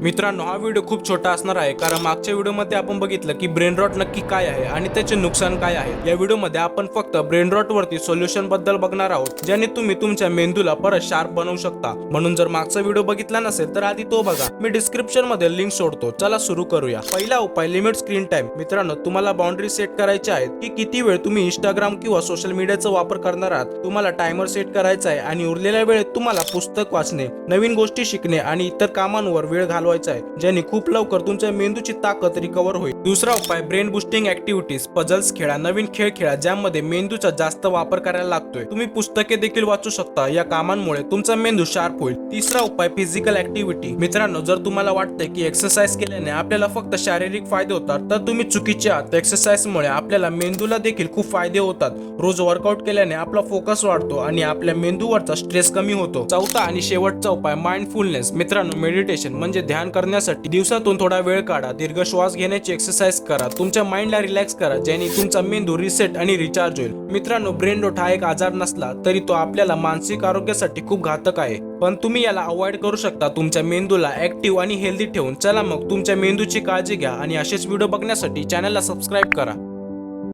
मित्रांनो हा व्हिडिओ खूप छोटा असणार आहे कारण मागच्या व्हिडिओमध्ये आपण बघितलं की ब्रेन रॉट नक्की काय आहे आणि त्याचे नुकसान काय आहे. या व्हिडिओमध्ये आपण फक्त ब्रेन रॉट वरती सोल्युशनबद्दल बघणार आहोत ज्याने तुम्ही तुमच्या मेंदूला परत शार्प बनवू शकता. म्हणून जर मागचा व्हिडिओ बघितला नसेल तर आधी तो बघा. मी डिस्क्रिप्शनमध्ये लिंक सोडतो. चला सुरू करूया. पहिला उपाय लिमिट स्क्रीन टाइम मित्रांनो तुम्हाला बाउंड्री सेट करायची आहेत की किती वेळ तुम्ही इंस्टाग्राम किंवा सोशल मीडियाचा वापर करणार आहात? तुम्हाला टायमर सेट करायचा आहे आणि उरलेल्या वेळेत तुम्हाला पुस्तक वाचणे नवीन गोष्टी शिकणे आणि इतर कामांवर वेळ घालवायचा आहे. ज्याने खूप लवकर तुमच्या मेंदूची ताकद रिकवर होईल. दुसरा उपाय ब्रेन बुस्टिंग ऍक्टिव्हिटीज पझल्स खेळा नवीन खेळ खेळा ज्यामध्ये मेंदूचा जास्त वापर करायला लागतोय. तुम्ही पुस्तके देखील वाचू शकता. या कामांमुळे तुमचा मेंदू शार्प होईल. तिसरा उपाय फिजिकल ऍक्टिव्हिटी मित्रांनो जर तुम्हाला वाटतंय की एक्सरसाइज केल्याने आपल्याला फक्त शारीरिक फायदे होतात तर तुम्ही चुकीचे आहात. एक्सरसाइज मुळे आपल्याला मेंदूला देखील खूप फायदे होतात. रोज वर्कआउट केल्याने आपला फोकस वाढतो आणि आपल्या मेंदूवरचा स्ट्रेस कमी होतो. चौथा आणि शेवटचा उपाय माइंडफुलनेस मित्रांनो मेडिटेशन म्हणजे ध्यान करण्यासाठी दिवसातून थोडा वेळ काढा. दीर्घ श्वास घेण्याची एक्सरसाइज करा. तुमच्या माइंडला रिलॅक्स करा. ज्याने तुमचा मेंदू रिसेट आणि रिचार्ज होईल. मित्रांनो ब्रेन रोट हा एक आजार नसला तरी तो आपल्याला मानसिक आरोग्यासाठी खूप घातक आहे. पण तुम्ही याला अवॉइड करू शकता. तुमच्या मेंदूला ऍक्टिव्ह आणि हेल्दी ठेवून. चला मग तुमच्या मेंदूची काळजी घ्या आणि असेच व्हिडिओ बघण्यासाठी चॅनलला सबस्क्राईब करा.